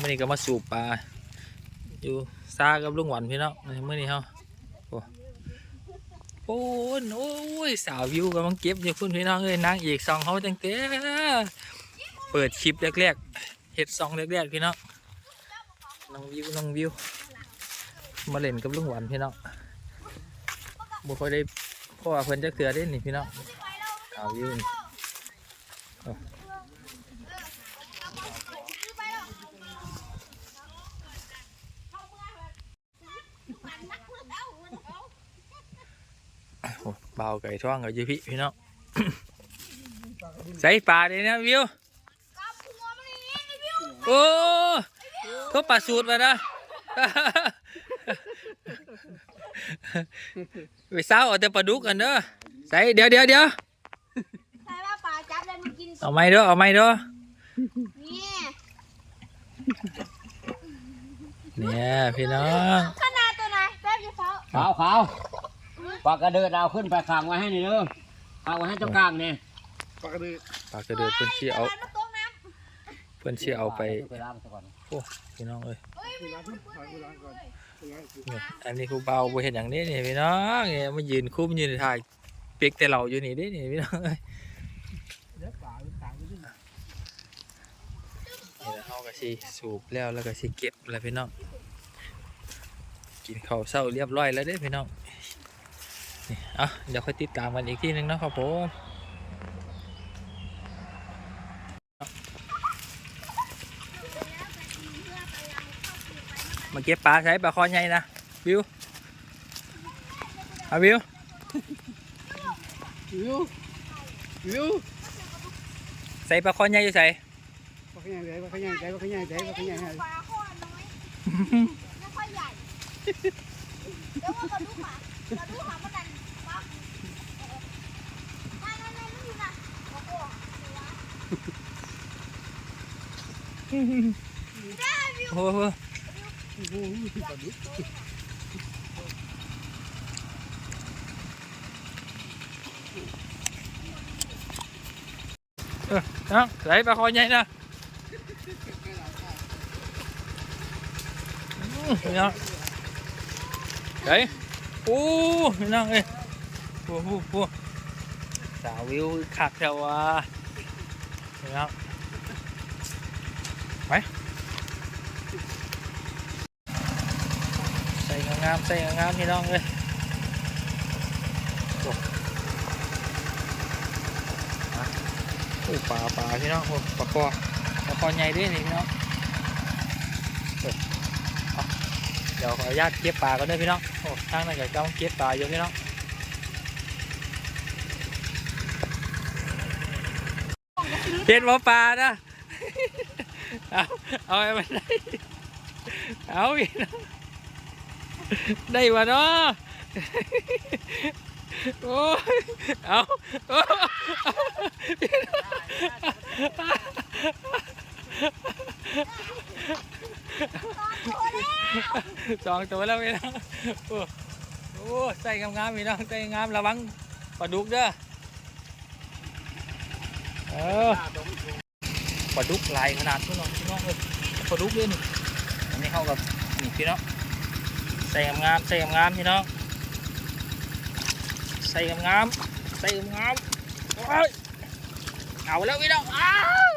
มื่อนี้ก็มาสูบปลาอยู่ซากับลุงหวันพี่น้องเมื่อนี้เฮาโอ้โอ้ยโอ้ยสาววิวกำลังเก็บอยู่พุ่นพี่น้องเอ้ยนางเอกซองเขาตั้งแต่เปิดคลิปแรกๆเฮ็ดซองแรกๆพี่น้องน้องวิวน้องวิว มาเล่นกับลุงหวันพี่น้องบ่ค่อยได้เพราะว่าเพิ่นจะเกลือได้นี่พี่น้องสาววิว นี่โอ้เบาไก่ท่องกับยูพี่พี่น้องใส่ปลาเลยนะวิวโอ้เขาปลาสูตรมานะไปเศร้าเอาแต่ปลาดุกกันเด้อใส่เดี๋ยวเดี๋ยวเดี๋ยวใช่ว่าปลาจับเลยมันกินเอาไม้เด้อเอาไม้เด้อนี่เนี่ยพี่น้องขนาดตัวไหนแป๊บเดียวเขาขาวขาว ปากกระเดิดเอาขึ้นไปขางไว้ให้นี่เด้อขางไว้ให้เจ้ากลางนี่ปลากระเดือเพิ่นเชี่ยเอาปลาตรงน้เพิ่นเชี่ยเอาไปไปล้างซะก่อนพี่น้องเอ้ยำเฮ้ยมันมันเปื้อนเลยเนี่ยอันนี้ครูเบาบ่เห็นอย่างนี้นี่พี่น้องเนี่ยมายืนคุ้มยืนถ่ายเปียกแต่เราอยู่นี่เด้นี่พี่น้องเอ้ยนี่แหละเฮาก็สิสูบแล้วแล้วก็สิเก็บแล้วพี่น้องกินข้าวเช้าเรียบร้อยแล้วเด้พี่น้องนี่เอะเดี๋ยวค่อยติดตามกันอีกทีหนึงเนาะครับผมมาเก็บปลาใช้ปลาคอใหญ่นะวิวเอาวิววิววิวใส่ปลาคอใหญ่อยู่ใส่ว่าขยันใจว่าขยันใจว่าขยันใจว่าขยันใจปลาข้อน้อยไม่ค่อยใหญ่เดี๋ยวว่ากระดูกหมากระดูกหมามันดันปลาไม่ไม่ไม่ไม่อยู่นะโอ้โหได้วิว โอ้โหโอ้โหปลาดุกน้องใส่ปลาคอใหญ่นะพี่น้องใส่โอ้พี่น้องเอ้ยโอ้โหโอ้โหสาววิวคักเทวะพี่ น้องไปใส่งามๆใส่งามๆพี่น้องเอ้ยโอ้ปลาปลาพี่น้องโอ้ปลาคอปลาคอใหญ่ด้วยนี่พี่น้องเดี๋ยวขออนุญาตเก็บปลากันด้วยพี่น้องโอ้ทางนั้นก็กำลังเก็บปลาอยู่พี่น้อง เห็นว่าปลานะ เอาเอาไปได้เอาพี่น้ได้วะเนาะโอ้ยเอาสองตัวแล้วพี่น้องโอ้โอ้ใส่งามๆพี่น้องใส่งามระวังปลาดุกเด้อ เออปลาดุกลายขนาดพี่น้องพี่น้องเอ้ยปลาดุกเลยนี่อันนี้เข้ากับนี่พี่น้องใส่งามใส่งามพี่น้องใส่งามใส่งามๆโอ้ยเอาแล้วพี่น้องอ้าว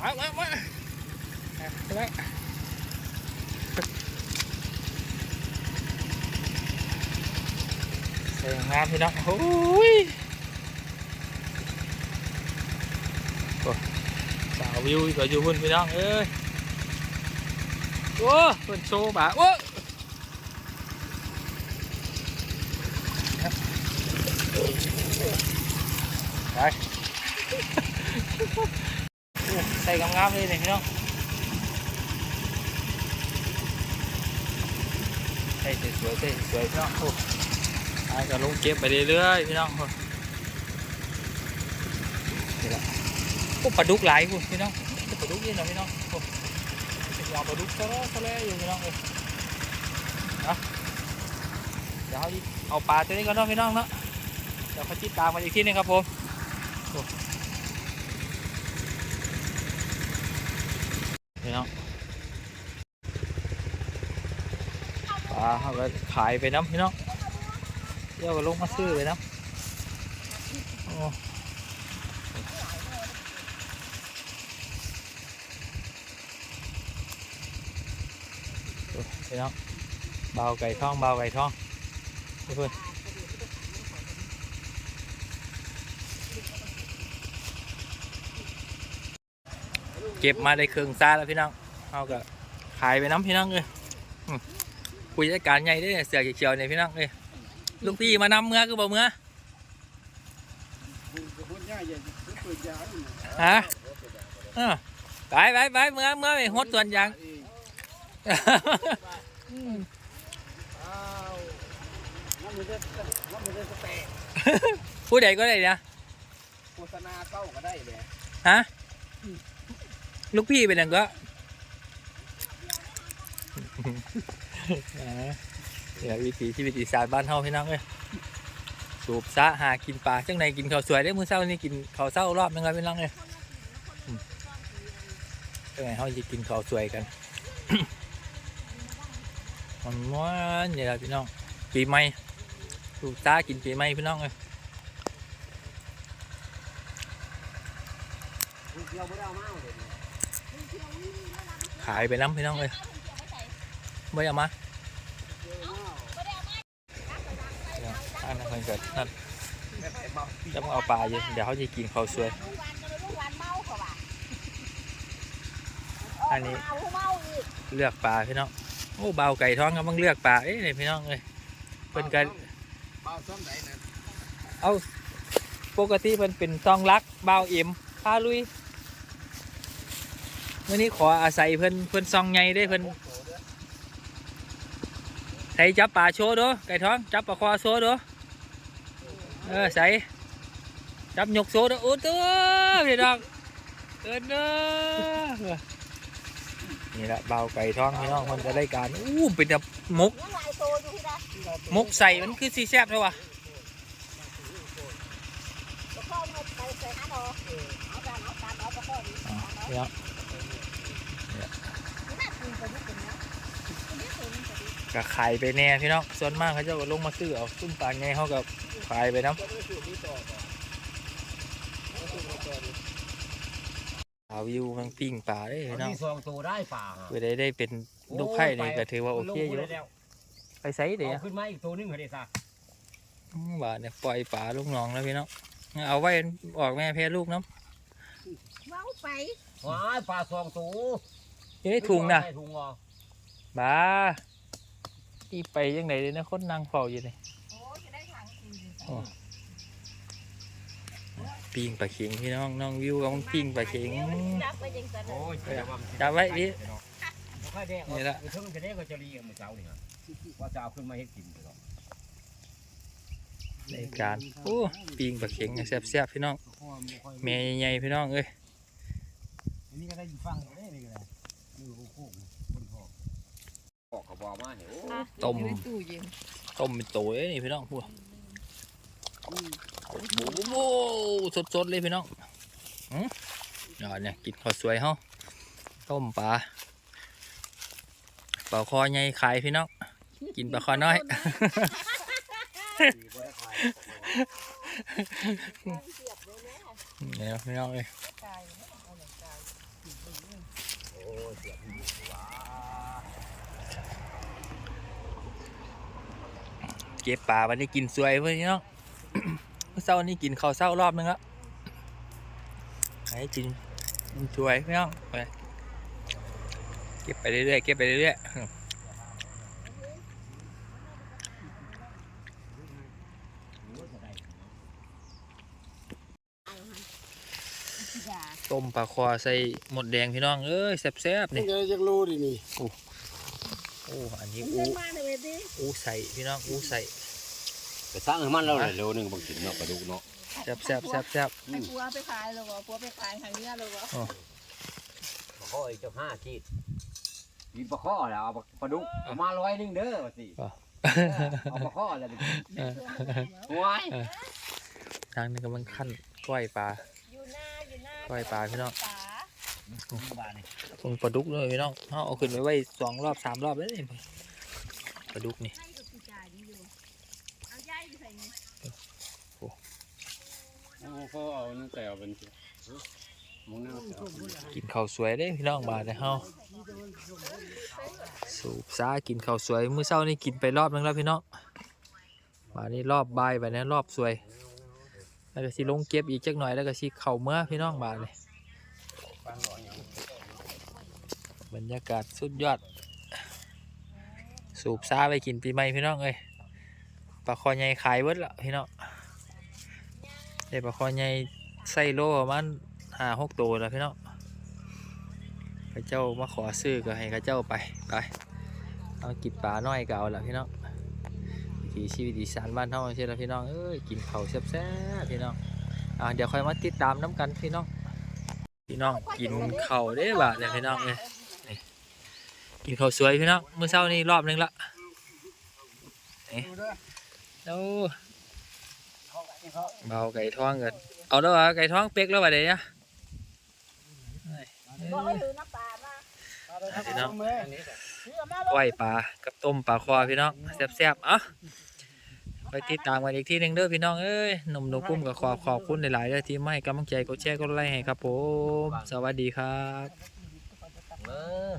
มามามาเอาใช่ไหมสวยงามพี่น้องโอ้ยโอ้ สาววิวก็อยู่หุ่นพี่น้องเอ้ยโอ้เพิ่นโชว์บ่าโอ้ไปโอ้ใส่งามๆเลยนี่พี่น้องใส่สวยๆใส่สวยๆพี่น้องโอ้ไอ้ก็ลงเก็บไปเรื่อยๆพี่น้องนี่แหละ พวกปลาดุกหลายพี่น้องปลาดุกเยอะหน่อยพี่น้องเาปลาดุกซะแล้วะแลอยู่พี่น้องเนะเดี๋ยวเอาปลาตัวนี้ก็นเนาะพี่น้องเนาะเดี๋ยวเขาจิดตามมาอีกที่นึงครับผมพี่น้องปลาเขาก็ขายไปน้ำพี่น้องเดี๋ยวก็ลงมาซื้อไปน้ำ พี่น้องเบาไก่ทองเบาไก่ทองเพื่อนเก็บมาได้เครื่องซาแล้วพี่น้องเขาก็ขายไปน้ำพี่น้องเลยอืมผู้จัดการใหญ่ด้อเสือเขียวเนี่ยพี่น้องเลยลูกพี่มานำเมื่อคือบ่เมื่อคนง่ายอย่าเปิดยาด้วยนะฮะไปไปไปเมื่อเมื่อไปหดส่วนยาง อ้าวน้ำมันจะน้ำมันจะแตกผู้ใดก็ได้นะโฆษณาเข้าก็ได้เลยฮะลูกพี่เป็นยังก็เดี๋ยววิถีชีวิตอีสานบ้านเฮาพี่น้องเอ้ยสูบซะหากินปลาจังในกินข้าวสวยได้อมื้อเช้านี่กินข้าวเช้ารอบนึงแล้วพี่น้องเอ้ยอืมจังไงเฮาจะกินข้าวสวยกัน มันม้วนนี่แหละพี่น้อง ปีใหม่สูบซะกินปีใหม่พี่น้องเลยขายไปน้ำพี่น้องเอ้ยไม่เอามาอันนั้นเพิ่นเกิดนั่นจะมาเอาปลาอยู่เดี๋ยวเขาจะกินเขาวสวย อันนี้เลือกปลาพี่น้อง โอ้เบาไก่ท้องก็ต้องเลือกปลาเอ้ยนี่พี่น้องเอ้ยเป็นกันเบาซ้ำไหนนะเอาปกติมันเป็นซองรักเบาเอ็มพาลุยวันนี้ขออาศัยเพิ่นเพิ่นซองใหญ่ได้เพิ่นใส่จับปลาโชว์เด้อไก่ท้องจับปลาคอโชว์เด้อเออใส่จับยกโชว์เด้อโอ้ตัวพี่น้องเอินเด้อ นี่แหละเบาไก่ท้องพี่น้องมันจะได้การอู้เป็นแบบมุกยังหลายโตอยู่ที่นะมุกใส่มันคือสีแซ่บเท่าวะแล้วก็เอาไปใส่หาดอกเอาจานเอาจานเอาไปก่อนอ๋อพี่น้องน่ากินกว่านี้เป็นนะอันนี้เป็นกว่านี้ก็ขายไปแน่พี่น้องส่วนมากเขาเจะก็ลงมาซื้อเอาซุ่มปลาไงเขาก็ขายไปน้จะ ได้สูตรนี้ต่อต่อเอาสูตรนี้ต่อดิำเอาวิวมันปิ้งปลาได้พี่น้องมีซองตัวได้ป่าเพื่อได้ได้เป็นลูกไข่นี่ก็ถือว่าโอเคอยู่ไปไซส์เดี๋ยวเอาขึ้นมาอีกตัวนึงเหรอเดซ่าอืมบาทเนี่ยปล่อยปลาลูกน้องแล้วพี่น้องเอาไว้ออกแม่แพ้ลูกน้เมาไปว้ายป่าซองตัวำเอ้ยถุงนะใส่ถุงเหรอบ้าที่ไปยังไงเลยนะคนนางเฝ้าอยู่นี่โอ้จะได้ทางกิน ปิ้งปลาเข็งพี่น้องน้องวิวกำลังปิ้งปลาเข็งจับไปยังจะโอ้ยจับไว้พี่นี่นี่ละละเพิ่งจะได้ก็จะรีกับมือเช้านี่ครับว่าจะเอาขึ้นมาให้กินเหรอในการโอ้ปิ้งปลาเข็งแซ่บๆพี่น้องแม่ใหญ่ๆพี่น้องเอ้ยอันนี้ก็ได้อยู่ฟังก็ได้นี่ก็ได้มือโค้งๆบนคอออกกระบอกมาเนี่ยโอ้ต้มต้มเป็นโตเลยนี่พี่น้องพวก โอ้โหสดๆเลยพี่น้องอืมอ่าเนี่ยกินข้าวสวยเฮาต้มปลาปลาคอใหญ่ขายพี่น้องกินปลาคอน้อยเนี่นะพี่น้องเอ้ยเก็บปลาวันนี้กินสวยเพื่อนพี่น้อง เมื่อเช้านี้กินข้าวเช้ารอบนึงแล้วให้กินกินสวยพี่น้องไปเก็บไปเรื่อยๆเก็บไปเรื่อยๆอย่าต้มปลาคอใส่หมดแดงพี่น้อง เอ้ยแซ่บๆนี่นี่จะได้จักรู้ดินี่โอ้อันนี้เงิอูนมาเลยดิอูใส่พี่น้องอูใส่ ไปสร้างให้มันแล้วเลยโลนึงบางกินเนาะปลาดุกเนาะแซ่บแซ่บแซ่บแซ่บให้ผัวไปขายเลยเหรอผัวไปขายทางเนี้ยเลยเหรอปลาข้ออีกเจ้าห้าขีดกินปลาข้อแล้วเอาปลาดุกเอามาร้อยหนึงเด้อสิเอาปลาข้อแล้วไปกินเออว้ายทางนี้กำลังขั้นกล้อยปลา อยู่หน้าอยู่หน้าก้อยปลาพี่น้อง ปลาตรงปลาดุกเลยพี่น้องเอาเอาขึ้นไปไว้สองรอบสามรอบแล้วนี่ปลาดุกนี่ ให้กับผู้ชายนี่อยู่เอาย่ายไปใส่นี่ พ่อเอานั่งแต่เอาเป็นมึงนั่งแต่เอากินข้าวสวยเด้พี่น้องบาดเฮาสูบซากินข้าวสวยมื้อเช้านี่กินไปรอบนึงแล้วพี่น้องบาดนี้รอบบ่ายไปนะรอบสวย แล้วก็สิลงเก็บอีกจักหน่อยแล้วก็สิเข้าเมื่อพี่น้องบาดนี่บรรยากาศสุดยอด สูบซาไปกินปีใหม่พี่น้องเอ้ยปลาคอใหญ่ขายเบิร์ดละพี่น้อง ได้ปลาคอใหญ่ไส้โลประมาณห้าหกตัวแล้วพี่น้องข้าเจ้ามาขอซื้อก็ให้ข้าเจ้าไปไปเอากินปลาน้อยก็เอาละพี่น้องวิถีชีวิตอีสานบ้านเฮาใช่ละพี่น้องเอ้ยกินข้าแซ่บๆพี่น้องอ่าเดี๋ยวค่อยมาติดตามน้ำกันพี่น้องพี่น้องกินข้าวได้บ่เนี่ยพี่น้องเอ้ยกินข้าสวยพี่น้องเมื้อเช้านี่รอบหนึงละเอ๊ะโอ้ เบาไก่ท้องกันเอาแล้ววะไก่ท้องเป๊กแล้ววะเดี๋ยวนี้บอกให้ถือน้ำปลามาพี่น้องถือมาก้อยปลากับต้มปลาคอพี่น้องแซ่บๆเอะไปติดตามกันอีกทีหนึ่งเด้อพี่น้องเอ้ยหนุ่มหนูกุ้มกับขอบขอบคุณหลายๆเด้อที่มาให้กำลังใจกดแชร์กดไลค์ให้ครับผม สวัสดีครับเออ